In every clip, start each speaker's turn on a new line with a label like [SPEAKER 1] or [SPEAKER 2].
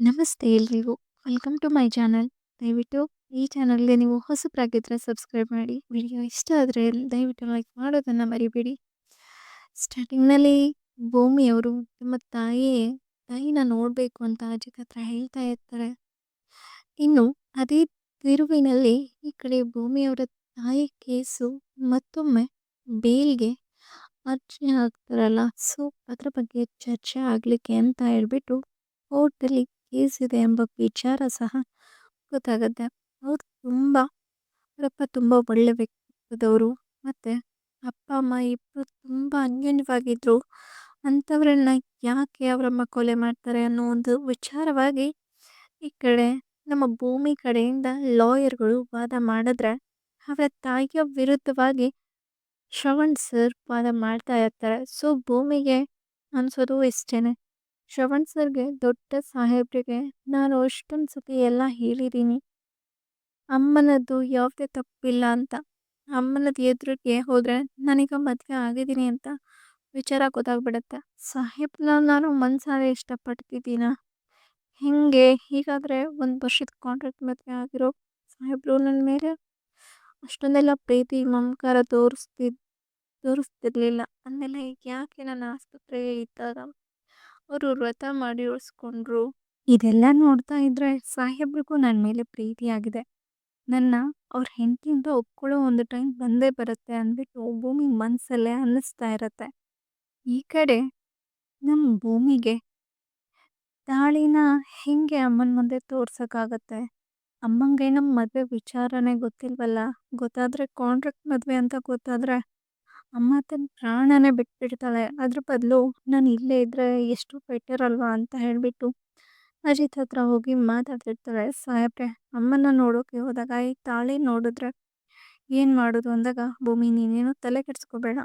[SPEAKER 1] ನಮಸ್ತೆ ಎಲ್ರಿಗೂ. Welcome to my channel ದಯವಿಟ್ಟು ಈ ಚಾನಲ್ಗೆ ನೀವು ಹೊಸಬ್ರಾಗಿದ್ದರೆ ಸಬ್ಸ್ಕ್ರೈಬ್ ಮಾಡಿ. ವಿಡಿಯೋ ಇಷ್ಟ ಆದರೆ ದಯವಿಟ್ಟು ಲೈಕ್ ಮಾಡೋದನ್ನು ಮರಿಬೇಡಿ. ಸ್ಟಾರ್ಟಿಂಗ್ನಲ್ಲಿ ಭೂಮಿಯವರು ತಮ್ಮ ತಾಯಿ, ತಾಯಿನ ನೋಡಬೇಕು ಅಂತ ಅಜ್ಜಿ ಹತ್ರ ಹೇಳ್ತಾ ಇರ್ತಾರೆ. ಇನ್ನು ಅದೇ ತಿರುವಿನಲ್ಲಿ ಈ ಕಡೆ ಭೂಮಿಯವರ ತಾಯಿ ಕೇಸು ಮತ್ತೊಮ್ಮೆ ಬೇಲ್ಗೆ ಅರ್ಜಿ ಆಗ್ತಾರಲ್ಲ ಸೊ ಅದರ ಬಗ್ಗೆ ಚರ್ಚೆ ಆಗಲಿಕ್ಕೆ ಅಂತ ಹೇಳ್ಬಿಟ್ಟು ಕೋರ್ಟಲ್ಲಿ ಕೇಸ್ ಇದೆ ಎಂಬ ವಿಚಾರ ಸಹ ಗೊತ್ತಾಗುತ್ತೆ. ಅವ್ರು ತುಂಬ, ಅವರಪ್ಪ ತುಂಬ ಒಳ್ಳೆ ವ್ಯಕ್ತಿತ್ವದವರು. ಮತ್ತು ಅಪ್ಪ, ಅಮ್ಮ ಇಬ್ಬರು ತುಂಬ ಅನ್ಯೋನ್ಯವಾಗಿದ್ದರು ಅಂಥವ್ರನ್ನ ಯಾಕೆ ಅವರಮ್ಮ ಕೊಲೆ ಮಾಡ್ತಾರೆ ಅನ್ನೋ ಒಂದು ವಿಚಾರವಾಗಿ ಈ ಕಡೆ ನಮ್ಮ ಭೂಮಿ ಕಡೆಯಿಂದ ಲಾಯರ್ಗಳು ವಾದ ಮಾಡಿದ್ರೆ ಅವರ ತಾಯಿಯ ವಿರುದ್ಧವಾಗಿ ಶ್ರವಣ್ ಸರ್ ವಾದ ಮಾಡ್ತಾ ಇರ್ತಾರೆ. ಸೊ, ಭೂಮಿಗೆ ಅನ್ಸೋದು ಇಷ್ಟೇನೆ ಶ್ರವಣ್ ಸರ್ಗೆ ದೊಡ್ಡ ಸಾಹೇಬ್ರಿಗೆ ನಾನು ಅಷ್ಟೊಂದು ಸತಿ ಎಲ್ಲ ಹೇಳಿದ್ದೀನಿ ಅಮ್ಮನದ್ದು ಯಾವುದೇ ತಪ್ಪಿಲ್ಲ ಅಂತ. ಅಮ್ಮನದ್ದು ಎದುರಿಗೆ ಹೋದರೆ ನನಗೆ ಮದುವೆ ಆಗಿದ್ದೀನಿ ಅಂತ ವಿಚಾರ ಗೊತ್ತಾಗ್ಬಿಡುತ್ತೆ. ಸಾಹೇಬ್ನ ನಾನು ಮನಸಾರೆ ಇಷ್ಟಪಡ್ತಿದ್ದೀನ. ಹೀಗೆ? ಹೀಗಾದರೆ ಒಂದು ವರ್ಷದ ಕಾಂಟ್ರಾಕ್ಟ್ ಮದುವೆ ಆಗಿರೋ ಸಾಹೇಬ್ರು ನನ್ನ ಮೇಲೆ ಅಷ್ಟೊಂದೆಲ್ಲ ಪ್ರೀತಿ ಮಮಕಾರ ತೋರಿಸ್ತಿದ್ ತೋರಿಸ್ತಿರ್ಲಿಲ್ಲ. ಅಂದಮೇಲೆ ಯಾಕೆ ನಾನು ಆಸ್ಪತ್ರೆಗೆ ಇದ್ದಾಗ ಅವರು ವ್ರತ ಮಾಡಿ ಉಳಿಸ್ಕೊಂಡ್ರು. ಇದೆಲ್ಲ ನೋಡ್ತಾ ಇದ್ರೆ ಸಾಹೇಬ್ರಿಗೂ ನನ್ನ ಮೇಲೆ ಪ್ರೀತಿಯಾಗಿದೆ ನನ್ನ ಅವ್ರ ಹೆಂಡತಿಯಿಂದ ಒಪ್ಕೊಳ್ಳೋ ಒಂದು ಟೈಮ್ ಬಂದೇ ಬರುತ್ತೆ ಅಂದ್ಬಿಟ್ಟು ಭೂಮಿ ಮನಸ್ಸಲ್ಲೇ ಅನ್ನಿಸ್ತಾ ಇರತ್ತೆ. ಈ ಕಡೆ ನಮ್ಮ ಭೂಮಿಗೆ ತಾಳಿನ ಹೆಂಗೆ ಅಮ್ಮನ ಮುಂದೆ ತೋರ್ಸೋಕ್ಕಾಗತ್ತೆ? ಅಮ್ಮಂಗೆ ನಮ್ಮ ಮದುವೆ ವಿಚಾರನೇ ಗೊತ್ತಿಲ್ವಲ್ಲ? ಗೊತ್ತಾದರೆ ಕಾಂಟ್ರಾಕ್ಟ್ ಮದುವೆ ಅಂತ ಗೊತ್ತಾದರೆ ಅಮ್ಮ ತನ್ನ ಪ್ರಾಣನೇ ಬಿಟ್ಬಿಡ್ತಾಳೆ. ಅದ್ರ ಬದಲು ನಾನು ಇಲ್ಲೇ ಇದ್ದರೆ ಎಷ್ಟು ಬೆಟರ್ ಅಲ್ವಾ ಅಂತ ಹೇಳಿಬಿಟ್ಟು ಅಜಿತ್ ಹತ್ರ ಹೋಗಿ ಮಾತಾಡ್ತಿರ್ತಾಳೆ. ಸಾಹೇಬ್ರೆ ಅಮ್ಮನ ನೋಡೋಕೆ ಹೋದಾಗ ಈ ತಾಳಿ ನೋಡಿದ್ರೆ ಏನು ಮಾಡೋದು ಅಂದಾಗ, ಭೂಮಿ ನೀನೇನು ತಲೆ ಕೆಡಿಸ್ಕೋಬೇಡ.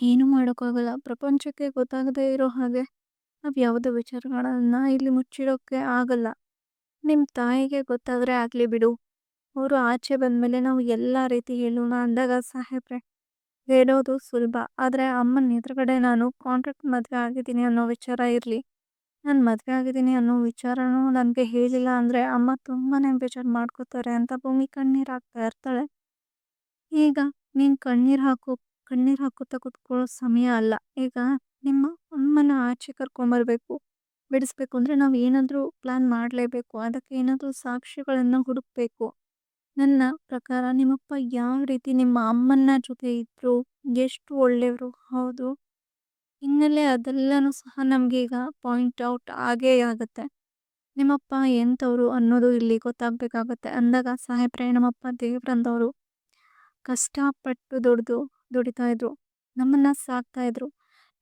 [SPEAKER 1] ಏನು ಮಾಡೋಕ್ಕಾಗಲ್ಲ. ಪ್ರಪಂಚಕ್ಕೆ ಗೊತ್ತಾಗದೇ ಇರೋ ಹಾಗೆ ನಾವು ಯಾವುದೇ ವಿಚಾರಗಳನ್ನು ಇಲ್ಲಿ ಮುಚ್ಚಿಡೋಕ್ಕೆ ಆಗಲ್ಲ. ನಿಮ್ಮ ತಾಯಿಗೆ ಗೊತ್ತಾದರೆ ಆಗಲಿ ಬಿಡು. ಅವರು ಆಚೆ ಬಂದಮೇಲೆ ನಾವು ಎಲ್ಲ ರೀತಿ ಹೇಳೋಣ ಅಂದಾಗ ಸಾಹೇಬ್ರೆ ಹೇಳೋದು ಸುಲಭ. ಆದರೆ ಅಮ್ಮನ ಎದುರುಗಡೆ ನಾನು ಕಾಂಟ್ರಾಕ್ಟ್ ಮದುವೆ ಆಗಿದ್ದೀನಿ ಅನ್ನೋ ವಿಚಾರ ಇರಲಿ. ನಾನು ಮದುವೆ ಆಗಿದ್ದೀನಿ ಅನ್ನೋ ವಿಚಾರನೂ ನನಗೆ ಹೇಳಿಲ್ಲ ಅಂದರೆ ಅಮ್ಮ ತುಂಬಾ ಬೇಜಾರು ಮಾಡ್ಕೋತಾರೆ ಅಂತ ಭೂಮಿ ಕಣ್ಣೀರು ಹಾಕ್ತಾ ಇರ್ತಾಳೆ. ಈಗ ನೀನು ಕಣ್ಣೀರು ಹಾಕೋ, ಕಣ್ಣೀರು ಹಾಕೋತಾ ಕುತ್ಕೊಳ್ಳೋ ಸಮಯ ಅಲ್ಲ. ಈಗ ನಿಮ್ಮ ಅಮ್ಮನ ಆಚೆ ಕರ್ಕೊಂಬರ್ಬೇಕು. ಬಿಡಿಸ್ಬೇಕು ಅಂದರೆ ನಾವು ಏನಾದರೂ ಪ್ಲ್ಯಾನ್ ಮಾಡಲೇಬೇಕು. ಅದಕ್ಕೆ ಏನಾದರೂ ಸಾಕ್ಷಿಗಳನ್ನು ಹುಡುಕಬೇಕು. ನನ್ನ ಪ್ರಕಾರ ನಿಮ್ಮಪ್ಪ ಯಾವ ರೀತಿ ನಿಮ್ಮ ಅಮ್ಮನ ಜೊತೆ ಇದ್ದರು ಎಷ್ಟು ಒಳ್ಳೆಯವರು? ಹೌದು. ಹಿನ್ನೆಲೆ ಅದೆಲ್ಲನೂ ಸಹ ನಮಗೆ ಈಗ ಪಾಯಿಂಟ್ ಔಟ್ ಆಗೇ ಆಗುತ್ತೆ. ನಿಮ್ಮಪ್ಪ ಎಂಥವ್ರು ಅನ್ನೋದು ಇಲ್ಲಿ ಗೊತ್ತಾಗಬೇಕಾಗುತ್ತೆ. ಅಂದಾಗ ಸಾಹೇಬ್ರೆ, ನಮ್ಮಪ್ಪ ದೇವ್ರಂದವರು. ಕಷ್ಟಪಟ್ಟು ದುಡ್ದು ದುಡಿತಾ ಇದ್ರು. ನಮ್ಮನ್ನು ಸಾಕ್ತಾ ಇದ್ರು.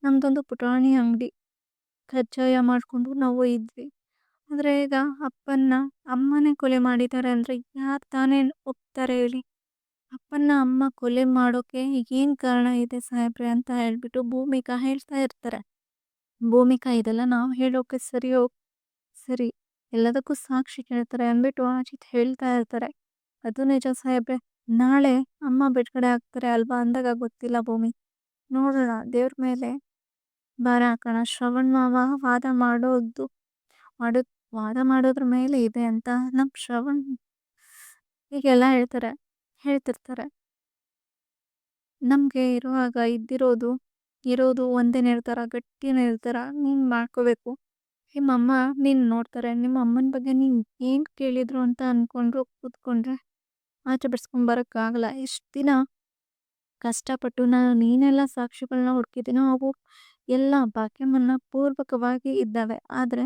[SPEAKER 1] ನಮ್ದೊಂದು ಪುಟಾಣಿ ಅಂಗಡಿ. ಕಜ್ಜಾಯ ಮಾಡಿಕೊಂಡು ನಾವು ಇದ್ವಿ. ಆದರೆ ಈಗ ಅಪ್ಪನ್ನ ಅಮ್ಮನೇ ಕೊಲೆ ಮಾಡಿದ್ದಾರೆ ಅಂದರೆ ಯಾರು ತಾನೇ ಒಪ್ತಾರೆ ಹೇಳಿ? ಅಪ್ಪನ್ನ ಅಮ್ಮ ಕೊಲೆ ಮಾಡೋಕೆ ಏನು ಕಾರಣ ಇದೆ ಸಾಹೇಬ್ರೆ ಅಂತ ಹೇಳ್ಬಿಟ್ಟು ಭೂಮಿಕಾ ಹೇಳ್ತಾ ಇರ್ತಾರೆ. ಭೂಮಿಕಾ ಇದೆಲ್ಲ ನಾವು ಹೇಳೋಕೆ ಹೋಗ್ ಸರಿ, ಎಲ್ಲದಕ್ಕೂ ಸಾಕ್ಷಿ ಕೇಳ್ತಾರೆ ಅಂದ್ಬಿಟ್ಟು ಅಜಿತ್ ಹೇಳ್ತಾ ಇರ್ತಾರೆ. ಅದು ನಿಜ ಸಾಹೇಬ್ರೆ, ನಾಳೆ ಅಮ್ಮ ಬಿಡುಗಡೆ ಆಗ್ತಾರೆ ಅಲ್ವಾ ಅಂದಾಗ ಗೊತ್ತಿಲ್ಲ ಭೂಮಿ. ನೋಡೋಣ, ದೇವ್ರ ಮೇಲೆ ಭಾರ ಹಾಕೋಣ. ಶ್ರವಣ್ ಮಾವ ವಾದ ಮಾಡೋದು ಮಾಡೋ ವಾದ ಮಾಡೋದ್ರ ಮೇಲೆ ಇದೆ ಅಂತ ನಮ್ಮ ಶ್ರವಣ್ ಹೀಗೆಲ್ಲ ಹೇಳ್ತಾರೆ, ಹೇಳ್ತಿರ್ತಾರೆ. ನಮಗೆ ಇರುವಾಗ ಇದ್ದಿರೋದು, ಇರೋದು ಒಂದೇ ನಿರ್ಧಾರ, ಗಟ್ಟಿ ನಿರ್ಧಾರ, ನೀನು ಮಾಡ್ಕೋಬೇಕು. ನಿಮ್ಮಮ್ಮ ನೀನು ನೋಡ್ತಾರೆ, ನಿಮ್ಮ ಅಮ್ಮನ ಬಗ್ಗೆ ನೀನು ಏನು ಕೇಳಿದ್ರು ಅಂತ ಅಂದ್ಕೊಂಡ್ರು ಕೂತ್ಕೊಂಡ್ರೆ ಆಚೆ ಬಿಡಿಸ್ಕೊಂಬರೋಕ್ಕಾಗಲ್ಲ ಎಷ್ಟು ದಿನ ಕಷ್ಟಪಟ್ಟು ನಾನು ನೀನೆಲ್ಲ ಸಾಕ್ಷಿಗಳನ್ನ ಹುಡುಕಿದ್ದೀನೋ, ಅವು ಎಲ್ಲ ಭಾಗ್ಯಮನ್ನ ಪೂರ್ವಕವಾಗಿ ಇದ್ದಾವೆ. ಆದರೆ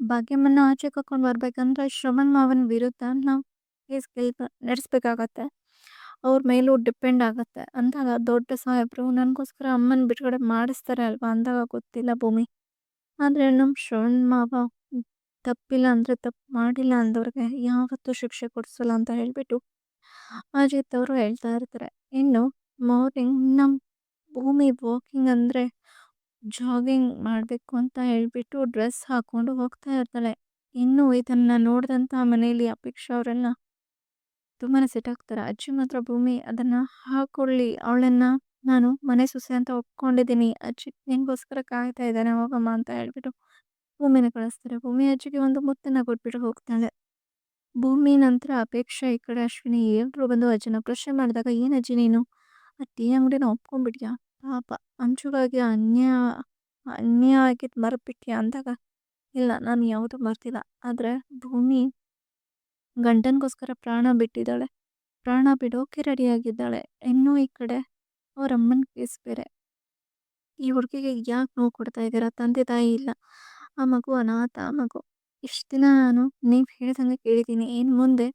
[SPEAKER 1] ಭಾಗ್ಯಮನ್ನ ಆಚೆ ಕರ್ಕೊಂಡು ಬರ್ಬೇಕಂದ್ರೆ ಶ್ರಮನ್ ಮಾವನ ವಿರುದ್ಧ ನಾವು ಕೇಸ್ ನಡೆಸ್ಬೇಕಾಗತ್ತೆ. ಅವ್ರ ಮೇಲೂ ಡಿಪೆಂಡ್ ಆಗುತ್ತೆ. ಅಂದಾಗ ದೊಡ್ಡ ಸಾಹೇಬರು ನನಗೋಸ್ಕರ ಅಮ್ಮನ ಬಿಡುಗಡೆ ಮಾಡಿಸ್ತಾರೆ ಅಲ್ವಾ? ಅಂದಾಗ ಗೊತ್ತಿಲ್ಲ ಭೂಮಿ. ಆದರೆ ನಮ್ಮ ಶ್ರವಣ್ ಮಾವ ತಪ್ಪಿಲ್ಲ ಅಂದರೆ ತಪ್ಪು ಮಾಡಿಲ್ಲ ಅಂದವ್ರಿಗೆ ಯಾವತ್ತೂ ಶಿಕ್ಷೆ ಕೊಡಿಸಲ್ಲ ಅಂತ ಹೇಳಿಬಿಟ್ಟು ಅಜಿತ್ ಅವರು ಹೇಳ್ತಾ ಇರ್ತಾರೆ. ಇನ್ನು ಮಾರ್ನಿಂಗ್ ನಮ್ಮ ಭೂಮಿ ವಾಕಿಂಗ್ ಅಂದರೆ ಜಾಗಿಂಗ್ ಮಾಡಬೇಕು ಅಂತ ಹೇಳ್ಬಿಟ್ಟು ಡ್ರೆಸ್ ಹಾಕ್ಕೊಂಡು ಹೋಗ್ತಾ ಇರ್ತಾಳೆ. ಇನ್ನು ಇದನ್ನ ನೋಡಿದಂಥ ಮನೆಯಲ್ಲಿ ಅಪೇಕ್ಷಾ ಅವರೆಲ್ಲ ತುಂಬಾ ಸೆಟ್ ಆಗ್ತಾರೆ. ಅಜ್ಜಿ ಮಾತ್ರ ಭೂಮಿ ಅದನ್ನ ಹಾಕೊಳ್ಳಿ, ಅವಳನ್ನ ನಾನು ಮನೆ ಸೊಸೆ ಅಂತ ಒಪ್ಕೊಂಡಿದ್ದೀನಿ. ಅಜ್ಜಿ ನಿಂಗೋಸ್ಕರ ಕಾಯ್ತಾ ಇದ್ದಾನೆ, ಹೋಗಮ್ಮ ಅಂತ ಹೇಳ್ಬಿಟ್ಟು ಭೂಮಿನ ಕಳಿಸ್ತಾರೆ. ಭೂಮಿ ಅಜ್ಜಿಗೆ ಒಂದು ಮುತ್ತನ್ನ ಕೊಟ್ಬಿಟ್ಟು ಹೋಗ್ತಾಳೆ. ಭೂಮಿ ನಂತರ ಅಪೇಕ್ಷಾ ಈ ಕಡೆ ಅಶ್ವಿನಿ ಎಲ್ರು ಬಂದು ಅಜ್ಜನ ಪ್ರಶ್ನೆ ಮಾಡಿದಾಗ, ಏನ್ ಅಜ್ಜಿ ನೀನು? ಆ ಟೀ ಅಂಗಡಿನ ಒಪ್ಕೊಂಡ್ಬಿಟ್ಯಾ? ಪಾಪ ಅಂಚುಗಾಗಿ ಅನ್ಯ ಅನ್ಯ ಆಗಿದ್ದು ಮರ್ಬಿಟ್ಯಾ ಅಂದಾಗ ಇಲ್ಲ, ನಾನು ಯಾವುದು ಮರ್ತಿಲ್ಲ. ಆದರೆ ಭೂಮಿ ಗಂಡನಿಗೋಸ್ಕರ ಪ್ರಾಣ ಬಿಟ್ಟಿದ್ದಾಳೆ. ಪ್ರಾಣ ಬಿಡೋಕೆ ರೆಡಿಯಾಗಿದ್ದಾಳೆ. ಇನ್ನೂ ಈ ಕಡೆ ಅವ್ರ ಅಮ್ಮನ ಕೇಸ್ ಬೇರೆ. ಈ ಹುಡುಗಿಗೆ ಯಾಕೆ ನೋವು ಕೊಡ್ತಾ ಇದ್ದೀರಾ? ತಂದೆ ತಾಯಿ ಇಲ್ಲ. ಆ ಮಗು ಅನಾಥ ಮಗು. ಇಷ್ಟು ದಿನ ನಾನು ನೀವು ಹೇಳ್ದಂಗೆ ಕೇಳಿದ್ದೀನಿ. ಏನು ಮುಂದೆ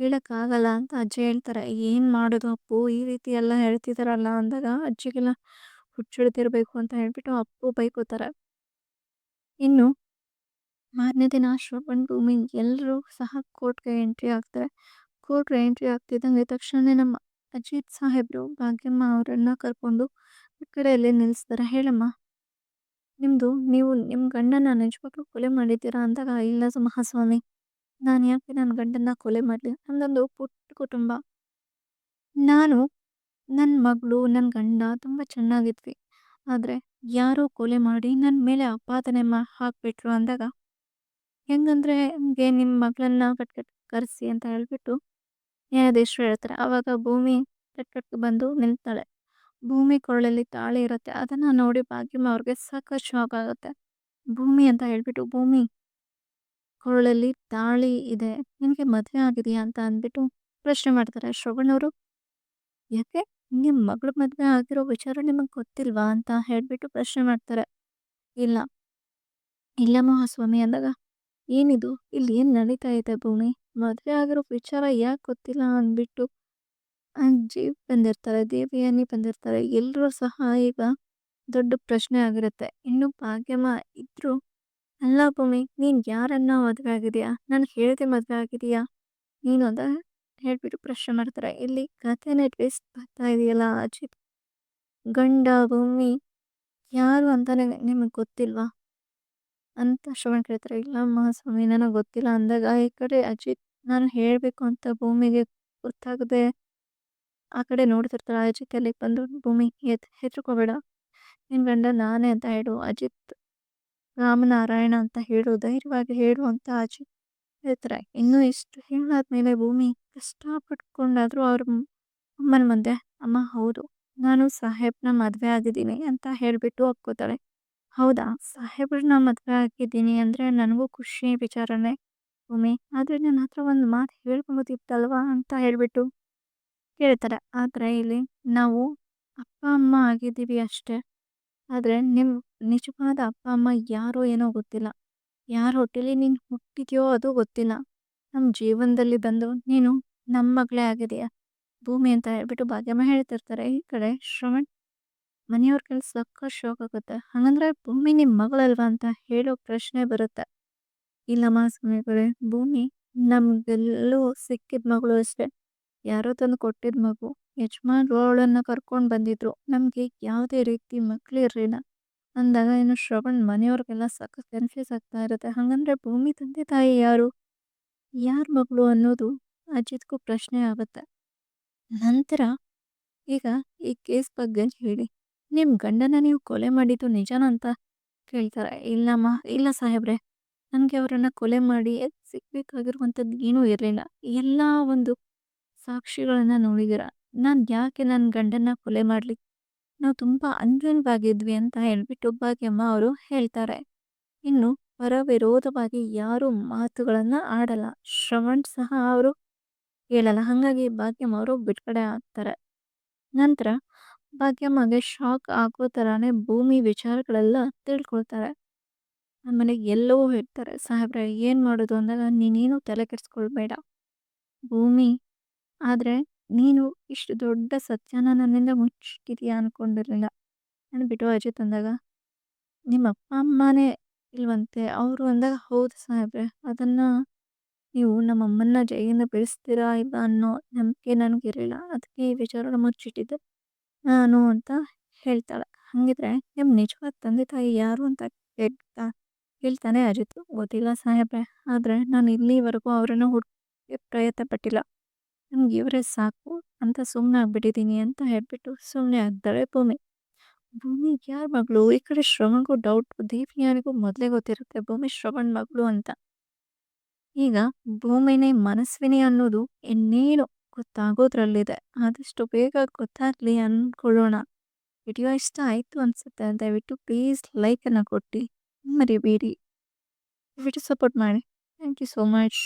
[SPEAKER 1] ಹೇಳಕ್ಕಾಗಲ್ಲ ಅಂತ ಅಜ್ಜಿ ಹೇಳ್ತಾರೆ. ಏನು ಮಾಡೋದು ಅಪ್ಪು? ಈ ರೀತಿ ಎಲ್ಲ ಹೇಳ್ತಿದಾರಲ್ಲ? ಅಂದಾಗ ಅಜ್ಜಿಗೆಲ್ಲ ಹುಚ್ಚಿಡ್ತಿರ್ಬೇಕು ಅಂತ ಹೇಳ್ಬಿಟ್ಟು ಅಪ್ಪು ಬೈಕೋತಾರೆ. ಇನ್ನು ಮಾರನೇ ದಿನ ಶ್ರವಣ್ ಭೂಮಿ ಎಲ್ಲರೂ ಸಹ ಕೋರ್ಟ್ಗೆ ಎಂಟ್ರಿ ಆಗ್ತಾರೆ. ಕೋರ್ಟ್ಗೆ ಎಂಟ್ರಿ ಆಗ್ತಿದ್ದಂಗೆ ತಕ್ಷಣ ನಮ್ಮ ಅಜಿತ್ ಸಾಹೇಬ್ರು ಭಾಗ್ಯಮ್ಮ ಅವರನ್ನು ಕರ್ಕೊಂಡು ಕಡೆಯಲ್ಲಿ ನಿಲ್ಲಿಸ್ತಾರೆ ಹೇಳಮ್ಮ ನಿಮ್ಮದು ನೀವು ನಿಮ್ಮ ಗಂಡನ ನಿಜವಾಗ್ಲೂ ಕೊಲೆ ಮಾಡಿದ್ದೀರಾ? ಅಂದಾಗ, ಇಲ್ಲ ಮಹಾಸ್ವಾಮಿ ನಾನು ಯಾಕೆ ನನ್ನ ಗಂಡನ್ನ ಕೊಲೆ ಮಾಡಲಿ? ನನ್ನದೊಂದು ಪುಟ್ಟ ಕುಟುಂಬ. ನಾನು ನನ್ನ ಮಗಳು ನನ್ನ ಗಂಡ ತುಂಬ ಚೆನ್ನಾಗಿದ್ವಿ. ಆದರೆ ಯಾರೋ ಕೊಲೆ ಮಾಡಿ ನನ್ನ ಮೇಲೆ ಆಪಾದನೆ ಮಾ, ಹಾಕಿಬಿಟ್ರು ಅಂದಾಗ, ಹೆಂಗಂದ್ರೆ ಹಂಗೆ ನಿಮ್ಮ ಮಗಳನ್ನ ಕಟ್ ಕಟ್ ಕರೆಸಿ ಅಂತ ಹೇಳಿಬಿಟ್ಟು ನ್ಯಾಯಾಧೀಶರು ಹೇಳ್ತಾರೆ. ಆವಾಗ ಭೂಮಿ ಕಟ್ಕಟ್ಗೆ ಬಂದು ನಿಲ್ತಾಳೆ. ಭೂಮಿ ಕೊರಳಲ್ಲಿ ತಾಳಿ ಇರುತ್ತೆ. ಅದನ್ನು ನೋಡಿ ಭಾಗ್ಯಮ್ಮ ಅವ್ರಿಗೆ ಸಾಕಷ್ಟು ಶಾಕ್ ಆಗುತ್ತೆ. ಭೂಮಿ ಅಂತ ಹೇಳಿಬಿಟ್ಟು ಭೂಮಿ ಕೊರಳಲ್ಲಿ ತಾಳಿ ಇದೆ. ನಿನಗೆ ಮದುವೆ ಆಗಿದೆಯಾ ಅಂತ ಅಂದ್ಬಿಟ್ಟು ಪ್ರಶ್ನೆ ಮಾಡ್ತಾರೆ ಶ್ರವಣ್ ಅವರು. ಯಾಕೆ? ನಿಮ್ಮ ಮಗಳ ಮದುವೆ ಆಗಿರೋ ವಿಚಾರ ನಿಮಗೆ ಗೊತ್ತಿಲ್ವಾ ಅಂತ ಹೇಳ್ಬಿಟ್ಟು ಪ್ರಶ್ನೆ ಮಾಡ್ತಾರೆ. ಇಲ್ಲ. ಇಲ್ಲ ಮಹಾಸ್ವಾಮಿ ಅಂದಾಗ, ಏನಿದು? ಇಲ್ಲಿ ಏನು ನಡೀತಾ ಇದೆ ಭೂಮಿ? ಮದುವೆ ಆಗಿರೋ ವಿಚಾರ ಯಾಕೆ ಗೊತ್ತಿಲ್ಲ ಅಂದ್ಬಿಟ್ಟು ಅಜ್ಜಿ ಬಂದಿರ್ತಾರೆ ದೇವಿಯನ್ನಿ ಬಂದಿರ್ತಾರೆ. ಎಲ್ಲರೂ ಸಹ ಈಗ ದೊಡ್ಡ ಪ್ರಶ್ನೆ ಆಗಿರುತ್ತೆ. ಇನ್ನು ಭಾಗ್ಯಮ್ಮ ಇದ್ರು ಅಲ್ಲ ಭೂಮಿ, ನೀನು ಯಾರನ್ನ ಮದುವೆ ಆಗಿದೆಯಾ? ನಾನು ಹೇಳಿದೆ ಮದುವೆ ಆಗಿದೆಯಾ? ನೀನು ಅಂತ ಹೇಳ್ಬಿಟ್ಟು ಪ್ರಶ್ನೆ ಮಾಡ್ತಾರೆ. ಇಲ್ಲಿ ಕಥೆನೇ ಟ್ವಿಸ್ಟ್ ಬರ್ತಾ ಇದೆಯಲ್ಲ ಅಜಿತ್. ಗಂಡ ಭೂಮಿ ಯಾರು ಅಂತಾನೆ ನಿಮಗೆ ಗೊತ್ತಿಲ್ವಾ? ಅಂತ ಶ್ರವಣ್ ಕೇಳ್ತಾರೆ. ಇಲ್ಲ ಮಹಾಸ್ವಾಮಿ ನನಗೆ ಗೊತ್ತಿಲ್ಲ. ಅಂದಾಗ ಈ ಕಡೆ ಅಜಿತ್, ನಾನು ಹೇಳಬೇಕು ಅಂತ ಭೂಮಿಗೆ ಗೊತ್ತಾಗದೆ ಆ ಕಡೆ ನೋಡ್ತಿರ್ತಾರೆ ಅಜಿತ್ ಅಲ್ಲಿಗೆ ಬಂದು ಭೂಮಿ ಎತ್ ಹೆದರ್ಕೋಬೇಡ. ನಿನ್ನ ಗಂಡ ನಾನೇ ಅಂತ ಹೇಳು. ಅಜಿತ್ ರಾಮನಾರಾಯಣ ಅಂತ ಹೇಳೋ ಧೈರ್ಯವಾಗಿ ಹೇಳುವಂಥ ಹೇಳ್ತಾರೆ ಇನ್ನೂ ಇಷ್ಟು ಹೇಳಾದ್ಮೇಲೆ ಭೂಮಿ ಕಷ್ಟಪಟ್ಕೊಂಡಾದರೂ ಅವ್ರ ಅಮ್ಮನ ಮುಂದೆ ಅಮ್ಮ ಹೌದು, ನಾನು ಸಾಹೇಬ್ನ ಮದುವೆ ಆಗಿದ್ದೀನಿ ಅಂತ ಹೇಳಿಬಿಟ್ಟು ಒಪ್ಕೋತಾಳೆ. ಹೌದಾ, ಸಾಹೇಬ್ರನ್ನ ಮದುವೆ ಆಗಿದ್ದೀನಿ ಅಂದರೆ ನನಗೂ ಖುಷಿ ವಿಚಾರನೇ ಭೂಮಿ. ಆದರೆ ನನ್ನ ಹತ್ರ ಒಂದು ಮಾತು ಹೇಳ್ಬೋದಿತ್ತಲ್ವಾ ಅಂತ ಹೇಳಿಬಿಟ್ಟು ಕೇಳ್ತಾರೆ. ಆದರೆ ಇಲ್ಲಿ ನಾವು ಅಪ್ಪ, ಅಮ್ಮ ಆಗಿದ್ದೀವಿ ಅಷ್ಟೇ. ಆದ್ರೆ ನಿಮ್ಮ ನಿಜವಾದ ಅಪ್ಪ, ಅಮ್ಮ ಯಾರೋ ಏನೋ ಗೊತ್ತಿಲ್ಲ. ಯಾರ ಹೊಟ್ಟೆಲಿ ನೀನು ಹುಟ್ಟಿದೆಯೋ ಅದು ಗೊತ್ತಿಲ್ಲ. ನಮ್ಮ ಜೀವನದಲ್ಲಿ ಬಂದು ನೀನು ನಮ್ಮ ಮಗಳೇ ಆಗಿದೆಯಾ ಭೂಮಿ ಅಂತ ಹೇಳ್ಬಿಟ್ಟು ಭಾಗ್ಯಮ್ಮ ಹೇಳ್ತಿರ್ತಾರೆ ಈ ಕಡೆ. ಶ್ರವಣ್, ಮನೆಯವ್ರ ಕೆಲಸ ಆಗುತ್ತೆ. ಹಂಗಂದ್ರೆ ಭೂಮಿ ನಿಮ್ ಮಗಳಲ್ವಾ ಅಂತ ಹೇಳೋ ಪ್ರಶ್ನೆ ಬರುತ್ತೆ. ಇಲ್ಲಮ್ಮ ಸ್ವಾಮಿಗಳೇ, ಭೂಮಿ ನಮಗೆಲ್ಲೂ ಸಿಕ್ಕಿದ ಮಗಳು ಅಷ್ಟೇ. ಯಾರೋ ತಂದು ಕೊಟ್ಟಿದ್ದ ಮಗು ಯಜಮಾನ್ರು ಅವಳನ್ನು ಕರ್ಕೊಂಡು ಬಂದಿದ್ರು. ನಮಗೆ ಯಾವುದೇ ರೀತಿ ಮಕ್ಳು ಇರ್ಲಿಲ್ಲ. ಅಂದಾಗ ಇನ್ನು ಶ್ರವಣ್ ಮನೆಯವ್ರಿಗೆಲ್ಲ ಸಖತ್ ಕನ್ಫ್ಯೂಸ್ ಆಗ್ತಾ ಇರುತ್ತೆ. ಹಾಗಂದ್ರೆ ಭೂಮಿ ತಂದೆ ತಾಯಿ ಯಾರು? ಯಾರ ಮಗಳು ಅನ್ನೋದು ಅಜಿತ್ಗೂ ಪ್ರಶ್ನೆ ಆಗುತ್ತೆ. ನಂತರ ಈಗ ಈ ಕೇಸ್ ಬಗ್ಗೆ ಹೇಳಿ. ನಿಮ್ಮ ಗಂಡನ ನೀವು ಕೊಲೆ ಮಾಡಿದ್ದು ನಿಜನ ಅಂತ ಕೇಳ್ತಾರೆ. ಇಲ್ಲಮ್ಮ, ಇಲ್ಲ ಸಾಹೇಬ್ರೆ. ನನಗೆ ಅವರನ್ನ ಕೊಲೆ ಮಾಡಿ ಸಿಗ್ಬೇಕಾಗಿರುವಂಥದ್ದು ಏನೂ ಇರಲಿಲ್ಲ. ಎಲ್ಲ ಒಂದು ಸಾಕ್ಷಿಗಳನ್ನ ನೋಡಿದಿರ ನಾನು ಯಾಕೆ ನನ್ನ ಗಂಡನ್ನ ಕೊಲೆ ಮಾಡಲಿ ನಾವು ತುಂಬಾ ಅನ್ಯೋನ್ಯವಾಗಿದ್ವಿ ಅಂತ ಹೇಳ್ಬಿಟ್ಟು ಭಾಗ್ಯಮ್ಮ ಅವರು ಹೇಳ್ತಾರೆ. ಇನ್ನು ಪರವಿರೋಧವಾಗಿ ಯಾರು ಮಾತುಗಳನ್ನ ಆಡಲ್ಲ. ಶ್ರವಣ್ ಸಹ ಅವರು ಹೇಳಲ್ಲ. ಹಾಗಾಗಿ ಭಾಗ್ಯಮ್ಮ ಅವರು ಬಿಡುಗಡೆ ಆಗ್ತಾರೆ. ನಂತರ ಭಾಗ್ಯಮ್ಮಗೆ ಶಾಕ್ ಆಗೋ ಥರಾನೇ ಭೂಮಿ ವಿಚಾರಗಳೆಲ್ಲ ತಿಳ್ಕೊಳ್ತಾರೆ. ಆಮೇಲೆ ಎಲ್ಲವೂ ಹೇಳ್ತಾರೆ. ಸಾಹೇಬ್ರೆ, ಏನು ಮಾಡೋದು? ಅಂದಾಗ, ನೀನೇನು ತಲೆ ಕೆಡಿಸ್ಕೊಳ್ಬೇಡ. ಭೂಮಿ ಆದರೆ ನೀನು ಇಷ್ಟು ದೊಡ್ಡ ಸತ್ಯನ ನನ್ನಿಂದ ಮುಚ್ಚಿದೀಯ ಅಂದ್ಕೊಂಡಿರಲಿಲ್ಲ ನಾನು ಬಿಟ್ಟು ಅಜ್ಜಿ ತಂದಾಗ, ನಿಮ್ಮ ಅಪ್ಪ ಅಮ್ಮನೇ ಇಲ್ವಂತೆ, ಅವರು ಅಂದಾಗ, ಹೌದು ಸಾಹೇಬ್ರೆ, ಅದನ್ನು ನೀವು ನಮ್ಮ ಅಮ್ಮನ್ನ ಜೈಲಿಂದ ಬಿಡಿಸ್ತೀರಾ ಇಲ್ಲ ಅನ್ನೋ ನಂಬಿಕೆ ನನಗಿರಲಿಲ್ಲ. ಅದಕ್ಕೆ ಈ ವಿಚಾರ ಮುಚ್ಚಿಟ್ಟಿದ್ದೆ. ನಾನು ಅಂತ ಹೇಳ್ತಾಳೆ. ಹಾಗಿದ್ರೆ ನಿಮ್ಮ ನಿಜವಾದ ತಂದೆ ತಾಯಿ ಯಾರು ಅಂತ ಕೇಳ್ತಾ ಹೇಳ್ತಾನೆ ಅಜಿತ್. ಗೊತ್ತಿಲ್ಲ ಸಾಹೇಬ್ರೆ, ಆದರೆ ನಾನು ಇಲ್ಲಿವರೆಗೂ ಅವರನ್ನು ಹುಡುಕಿ ಪ್ರಯತ್ನ ಪಟ್ಟಿಲ್ಲ ನಮ್ಗೆ ಇವರೇ ಸಾಕು ಅಂತ ಸುಮ್ಮನೆ ಆಗ್ಬಿಟ್ಟಿದ್ದೀನಿ ಅಂತ ಹೇಳ್ಬಿಟ್ಟು ಸುಮ್ಮನೆ ಆಗ್ತಾಳೆ ಭೂಮಿ. ಭೂಮಿ ಯಾರ ಮಗಳು? ಈ ಕಡೆ ಶ್ರವಣ್ಗೂ ಡೌಟ್ ದೇವಿಯಾನಿಗೂ ಮೊದಲೇ ಗೊತ್ತಿರುತ್ತೆ ಭೂಮಿ ಶ್ರವಣ್ ಮಗಳು ಅಂತ. ಈಗ ಭೂಮಿನೇ ಮನಸ್ವಿನಿ ಅನ್ನೋದು ಇನ್ನೇನು ಗೊತ್ತಾಗೋದ್ರಲ್ಲಿದೆ. ಆದಷ್ಟು ಬೇಗ ಗೊತ್ತಾಗ್ಲಿ ಅಂದ್ಕೊಳ್ಳೋಣ ವಿಡಿಯೋ ಇಷ್ಟ ಆಯಿತು ಅನ್ಸುತ್ತೆ, ದಯವಿಟ್ಟು ಪ್ಲೀಸ್ ಲೈಕನ್ನು ಕೊಟ್ಟು ಮರಿಬೇಡಿ. ವಿಡಿಯೋ ಸಪೋರ್ಟ್ ಮಾಡಿ. Thank you so much.